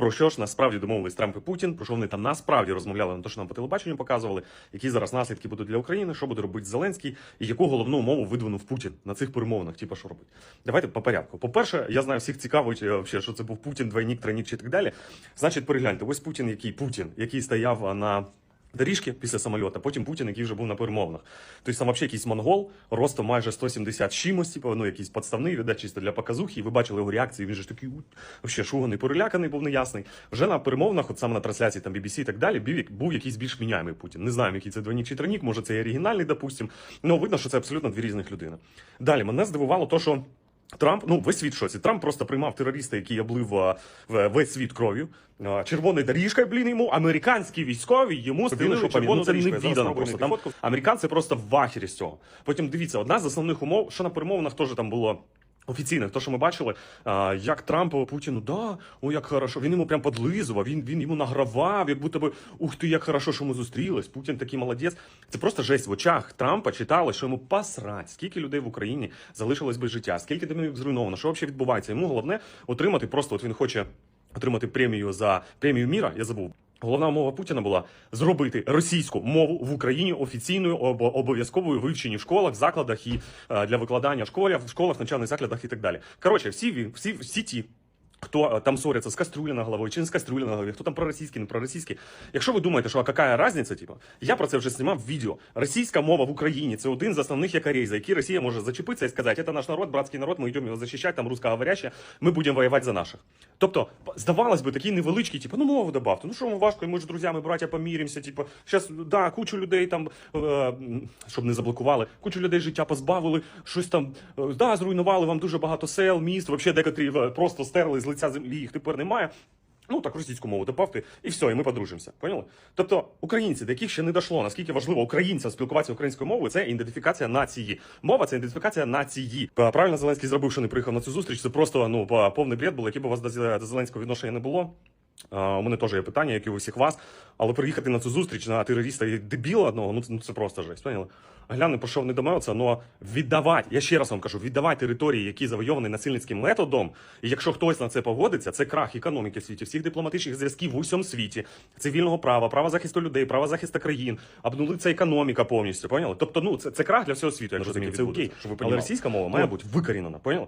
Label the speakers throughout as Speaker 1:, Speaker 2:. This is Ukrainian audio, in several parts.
Speaker 1: Про що ж насправді домовились Трамп і Путін, про що вони там насправді розмовляли на те, що нам по телебаченню показували, які зараз наслідки будуть для України, що буде робити Зеленський, і яку головну умову видвинув Путін на цих перемовинах, типу, що робить. Давайте по порядку. По-перше, я знаю, всіх цікавить, е, вообще, що це був Путін, двойник, тройник чи так далі. Значить, перегляньте, ось Путін, який Путін, який стояв на. Доріжки після самольота, потім Путін, який вже був на перемовинах. Тобто там взагалі якийсь монгол, ростом майже 170 з чимось, типу, ну якийсь подставний, видать, чисто для показухи. І ви бачили його реакції, він же такий вообще шуганий, переляканий, був неясний. Вже на перемовинах, от саме на трансляції там BBC і так далі, був, був якийсь більш міняємий Путін. Не знаємо, який це двойник чи тройник, може це і оригінальний, допустим. Ну видно, що це абсолютно дві різних людини. Далі мене здивувало то, що. Трамп, ну весь світ шоці. Трамп просто приймав терориста, який облив весь світ кров'ю. А, Червоною доріжкою, блін, йому американські військові йому стили, що
Speaker 2: червону
Speaker 1: ну, це не
Speaker 2: доріжку.
Speaker 1: Віддано просто. Там американці просто в ахері з цього. Потім дивіться, одна з основних умов, що на перемовинах теж там було. Офіційних, то, що ми бачили, як Трамп Путіну, да, о, як хорошо. Він йому прям подлизував, він, він йому награвав, як будто би ух ти, як хорошо, що ми зустрілись. Путін такий молодець. Це просто жесть в очах Трампа читали, що йому посрать, скільки людей в Україні залишилось без життя, скільки домівок зруйновано, що взагалі відбувається. Йому головне отримати просто, от він хоче отримати премію за премію міра. Я забув. Головна умова Путіна була зробити російську мову в Україні офіційною об- обов'язковою вивчені в школах, закладах і е, для викладання в в школах, навчальних закладах і так далі. Коротше, всі всі, всі ті. Хто е, там ссориться з кастрюлі на голові чи не з кастрюлі на голові, хто там проросійський, не проросійський. Якщо ви думаєте, що а яка різниця, типу, я про це вже знімав відео. Російська мова в Україні це один з основних якорей, за які Росія може зачепитися і сказати, це наш народ, братський народ, ми йдемо його захищати, там русскоговоряща, ми будемо воювати за наших. Тобто, здавалось би, такий невеличкий, типу, ну мову добавте. Ну що вам важко, ми ж друзями, браття, поміримося. Типу, зараз, да, кучу людей там, е, щоб не заблокували, кучу людей життя позбавили, щось там, е, да, зруйнували вам дуже багато сел, міст, взагалі декотрі е, просто стерли з лиця землі, їх тепер немає. Ну так російську мову добавте, і все, і ми подружимося. Поняли? Тобто українці, до яких ще не дійшло, наскільки важливо українцям спілкуватися українською мовою, це ідентифікація нації. Мова це ідентифікація нації. Е, Правильно Зеленський зробив, що не приїхав на цю зустріч. Це просто ну повний бред був, який б у вас до Зеленського відношення не було. У мене теж є питання, як і у всіх вас. Але приїхати на цю зустріч на терориста і дебіла одного, ну це, ну, це просто жесть. Поняли? Гляне, про що вони домовляться, але віддавати, я ще раз вам кажу, віддавати території, які завойовані насильницьким методом. І якщо хтось на це погодиться, це крах економіки в світі, всіх дипломатичних зв'язків в усьому світі, цивільного права, права захисту людей, права захисту країн, обнулиться економіка повністю. Поняли? Тобто, ну це, це крах для всього світу, якщо
Speaker 2: таке
Speaker 1: таке це окей.
Speaker 2: щоб ви
Speaker 1: Але російська мова має бути викорінена, поняли?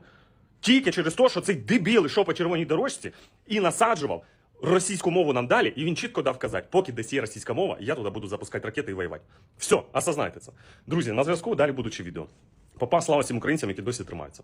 Speaker 1: Тільки через те, що цей дебіл йшов по червоній дорожці і насаджував російську мову нам далі, і він чітко дав казати, поки десь є російська мова, я туди буду запускати ракети і воювати. Все, осознайте це. Друзі, на зв'язку далі будучи відео. Попа слава всім українцям, які досі тримаються.